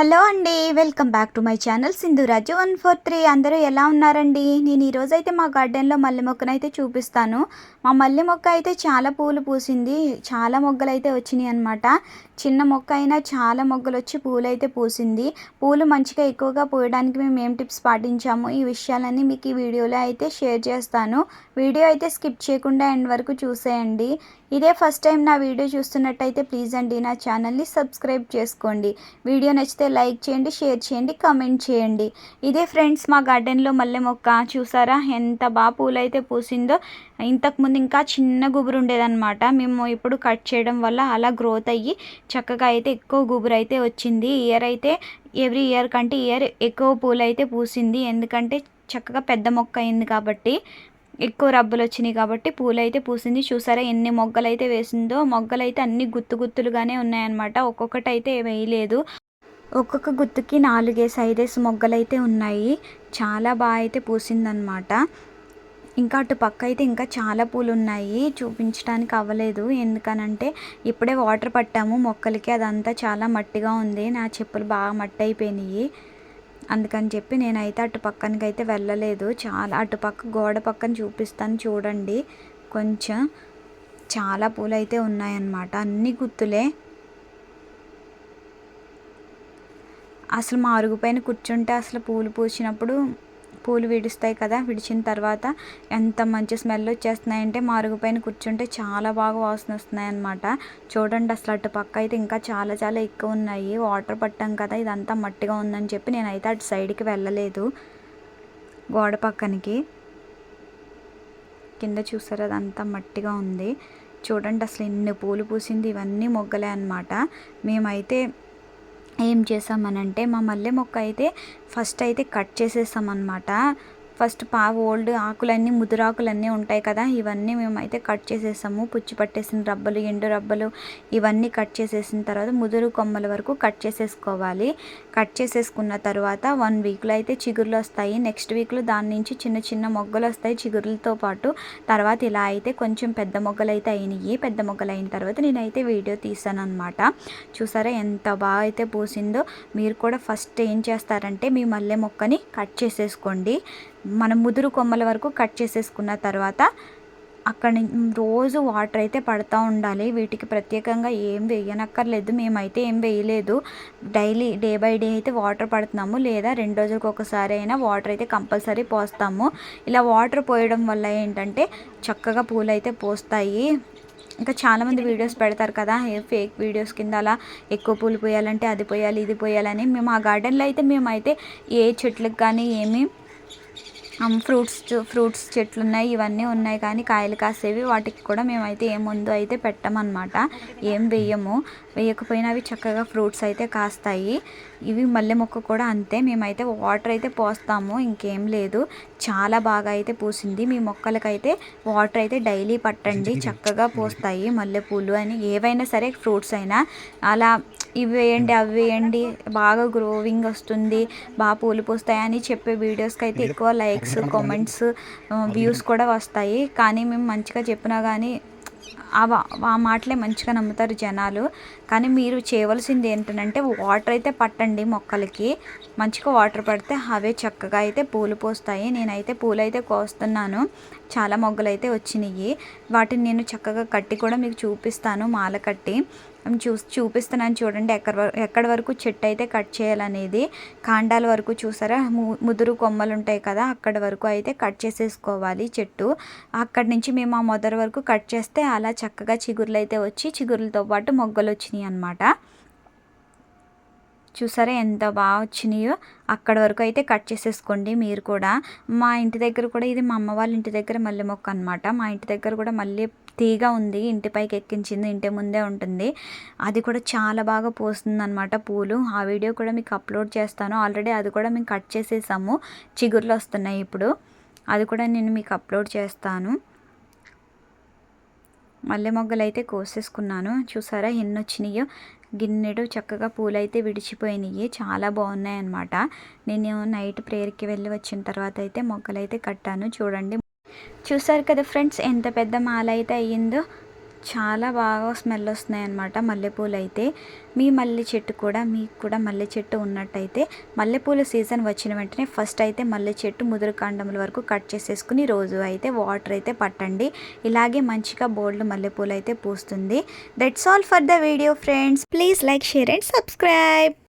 Hello అండి welcome back to my channel Sindhuraju one four three. అందరూ ఎలా ఉన్నారండి? నేను ఈరోజు అయితే మా గార్డెన్లో మల్లె మొక్కను అయితే చూపిస్తాను. మా మల్లె మొక్క అయితే చాలా పూలు పూసింది. చాలా మొగ్గలు అయితే వచ్చినాయి అనమాట చిన్న మొక్క అయినా చాలా మొగ్గలు వచ్చి పూలు అయితే పూసింది. పూలు మంచిగా ఎక్కువగా పూయడానికి మేము ఏం టిప్స్ పాటించాము? ఈ విషయాలన్నీ మీకు ఈ వీడియోలో అయితే షేర్ చేస్తాను. వీడియో అయితే స్కిప్ చేయకుండా ఎండ్ వరకు చూసేయండి. ఇదే ఫస్ట్ టైం నా వీడియో చూస్తున్నట్టయితే ప్లీజ్ అండి నా ఛానల్ని సబ్స్క్రైబ్ చేసుకోండి. వీడియో నచ్చితే లైక్ చేయండి షేర్ చేయండి కమెంట్ చేయండి. ఇదే ఫ్రెండ్స్ మా గార్డెన్లో మల్లె మొక్క చూసారా? ఎంత బాగా పూలైతే పూసిందో ఇంతకుముందు ఇంకా చిన్న గుబురు ఉండేదన్నమాట. మేము ఇప్పుడు కట్ చేయడం వల్ల అలా గ్రోత్ అయ్యి చక్కగా అయితే ఎక్కువ గుబురు అయితే వచ్చింది. ఇయర్ అయితే ఎవ్రీ ఇయర్ కంటే ఇయర్ ఎక్కువ పూలైతే పూసింది. ఎందుకంటే చక్కగా పెద్ద మొక్క అయింది కాబట్టి ఎక్కువ రబ్బులు వచ్చినాయి కాబట్టి పూలు అయితే పూసింది. చూసారా ఎన్ని మొగ్గలు అయితే వేసిందో? మొగ్గలు అయితే అన్ని గుత్తు గుత్తులుగానే ఉన్నాయన్నమాట. ఒక్కొక్కటి అయితే వేయలేదు. ఒక్కొక్క గుత్తుకి నాలుగేసి ఐదేసి మొగ్గలు అయితే ఉన్నాయి. చాలా బాగా అయితే పూసిందనమాట ఇంకా అటు పక్క అయితే ఇంకా చాలా పూలు ఉన్నాయి చూపించడానికి అవ్వలేదు. ఎందుకనంటే ఇప్పుడే వాటర్ పట్టాము మొక్కలకి. అదంతా చాలా మట్టిగా ఉంది. నా చెప్పులు బాగా మట్టి అయిపోయినాయి అందుకని చెప్పి నేనైతే అటు పక్కనకి అయితే వెళ్ళలేదు. చాలా అటు పక్క గోడ పక్కన చూపిస్తాను చూడండి. కొంచెం చాలా పూలు అయితే ఉన్నాయన్నమాట. అన్ని గుత్తులే. అసలు మారుగుపైన కూర్చుంటే అసలు పూలు పూసినప్పుడు పూలు విడుస్తాయి కదా విడిచిన తర్వాత ఎంత మంచి స్మెల్ వచ్చేస్తున్నాయంటే మారుగుపైన కూర్చుంటే చాలా బాగా వాసన వస్తున్నాయి అనమాట చూడండి అసలు అటు పక్క అయితే ఇంకా చాలా చాలా ఎక్కువ ఉన్నాయి. వాటర్ పట్టాం కదా ఇదంతా మట్టిగా ఉందని చెప్పి నేనైతే అటు సైడ్కి వెళ్ళలేదు. గోడ పక్కనికి. కింద చూసారు అదంతా మట్టిగా ఉంది. చూడండి అసలు ఎన్ని పూలు పూసింది ఇవన్నీ మొగ్గలే అనమాట మేమైతే ఏం చేసామనంటే మా మల్లె మొక్క అయితే ఫస్ట్ అయితే కట్ చేసేసామన్నమాట. ఫస్ట్ పా ఓల్డ్ ఆకులన్నీ ముదురాకులన్నీ ఉంటాయి కదా. ఇవన్నీ మేమైతే కట్ చేసేసాము. పుచ్చి పట్టేసిన రబ్బలు ఎండు రబ్బలు ఇవన్నీ కట్ చేసేసిన తర్వాత ముదురు కొమ్మల వరకు కట్ చేసేసుకోవాలి. కట్ చేసేసుకున్న తర్వాత వన్ వీక్లో అయితే చిగురులు వస్తాయి. నెక్స్ట్ వీక్లో దాని నుంచి చిన్న చిన్న మొగ్గలు వస్తాయి చిగురులతో పాటు. తర్వాత ఇలా అయితే కొంచెం పెద్ద మొగ్గలు అయితే అయినాయి. పెద్ద మొగ్గలు అయిన తర్వాత నేనైతే వీడియో తీసాను అనమాట చూసారా ఎంత బాగా అయితే పూసిందో. మీరు కూడా ఫస్ట్ ఏం చేస్తారంటే మీ మల్లె మొక్కని కట్ చేసేసుకోండి. మనం ముదురు కొమ్మల వరకు కట్ చేసేసుకున్న తర్వాత అక్కడ రోజు వాటర్ అయితే పడుతూ ఉండాలి. వీటికి ప్రత్యేకంగా ఏం వేయనక్కర్లేదు. మేమైతే ఏం వేయలేదు. డైలీ డే బై డే అయితే వాటర్ పడుతున్నాము. లేదా రెండు రోజులకు ఒకసారి అయినా వాటర్ అయితే కంపల్సరీ పోస్తాము. ఇలా వాటర్ పోయడం వల్ల ఏంటంటే చక్కగా పూలు అయితే పోస్తాయి. ఇంకా చాలామంది వీడియోస్ పెడతారు కదా ఫేక్ వీడియోస్ కింద అలా ఎక్కువ పూలు పోయాలంటే అది పోయాలి ఇది పోయాలని మేము ఆ గార్డెన్లో అయితే మేమైతే ఏ చెట్లకు కానీ ఏమీ ఫ్రూట్స్ ఫ్రూట్స్ చెట్లు ఉన్నాయి ఇవన్నీ ఉన్నాయి కానీ కాయలు కాసేవి వాటికి కూడా మేమైతే ఏ ముందు అయితే పెట్టమన్నమాట. ఏం వేయము. వేయకపోయినా అవి చక్కగా ఫ్రూట్స్ అయితే కాస్తాయి. ఇవి మల్లె మొక్క కూడా అంతే. మేమైతే వాటర్ అయితే పోస్తాము ఇంకేం లేదు. చాలా బాగా అయితే పూసింది. మీ మొక్కలకైతే వాటర్ అయితే డైలీ పట్టండి. చక్కగా పోస్తాయి మల్లెపూలు అని. ఏవైనా సరే ఫ్రూట్స్ అయినా. అలా ఇవి వేయండి అవి వేయండి. బాగా గ్రోవింగ్ వస్తుంది. బాగా పూలు పూస్తాయి అని చెప్పే వీడియోస్కి అయితే ఎక్కువ లైక్స్ కామెంట్స్ వ్యూస్ కూడా వస్తాయి. కానీ మేము మంచిగా చెప్పినా కానీ ఆ మాటలే మంచిగా నమ్ముతారు జనాలు. కానీ మీరు చేయవలసింది ఏంటంటే వాటర్ అయితే పట్టండి మొక్కలకి. మంచిగా వాటర్ పడితే అవే చక్కగా అయితే పూలు పోస్తాయి. నేనైతే పూలు అయితే కోస్తున్నాను. చాలా మొగ్గలు అయితే వచ్చినాయి వాటిని నేను చక్కగా కట్టి కూడా మీకు చూపిస్తాను. మాల కట్టి. చూ చూపిస్తున్నాను చూడండి. ఎక్కడ ఎక్కడి వరకు చెట్టు అయితే కట్ చేయాలనేది. కాండాల వరకు చూసారా? ముదురు కొమ్మలు ఉంటాయి కదా అక్కడ వరకు అయితే కట్ చేసేసుకోవాలి చెట్టు. అక్కడి నుంచి మేము ఆ మొదటి వరకు కట్ చేస్తే అలా చక్కగా చిగురులు అయితే వచ్చి చిగురులతో పాటు మొగ్గలు వచ్చినాయి అనమాట చూసారా ఎంత బాగా వచ్చినాయో? అక్కడ వరకు అయితే కట్ చేసేసుకోండి మీరు కూడా. మా ఇంటి దగ్గర కూడా ఇది మా అమ్మ వాళ్ళ ఇంటి దగ్గర మల్లె మొక్క అనమాట మా ఇంటి దగ్గర కూడా మళ్ళీ తీగ ఉంది. ఇంటి పైకి ఎక్కించింది. ఇంటి ముందే ఉంటుంది. అది కూడా చాలా బాగా పోస్తుంది అనమాట పూలు. ఆ వీడియో కూడా మీకు అప్లోడ్ చేస్తాను. ఆల్రెడీ అది కూడా మేము కట్ చేసేసాము. చిగుర్లు వస్తున్నాయి ఇప్పుడు. అది కూడా నేను మీకు అప్లోడ్ చేస్తాను. మల్లె మొగ్గలు అయితే కోసేసుకున్నాను. చూసారా ఎన్ని వచ్చినాయో గిన్నెడు చక్కగా పూలైతే విడిచిపోయినాయి. చాలా బాగున్నాయి అనమాట నేను నైట్ ప్రేయర్కి వెళ్ళి వచ్చిన తర్వాత అయితే మొగ్గలైతే కట్టాను. చూడండి. చూసారు కదా ఫ్రెండ్స్ ఎంత పెద్ద మాల అయితే అయ్యిందో. చాలా బాగా స్మెల్ వస్తున్నాయి అన్నమాట మల్లెపూలు అయితే మీ మల్లె చెట్టు కూడా మీకు కూడా మల్లె చెట్టు ఉన్నట్టయితే మల్లెపూల సీజన్ వచ్చిన వెంటనే ఫస్ట్ అయితే మల్లె చెట్టు ముదురు కాండముల వరకు కట్ చేసేసుకుని రోజు అయితే వాటర్ అయితే పట్టండి. ఇలాగే మంచిగా బోల్డ్ మల్లెపూలు అయితే పూస్తుంది. That's all for the video friends please like share and subscribe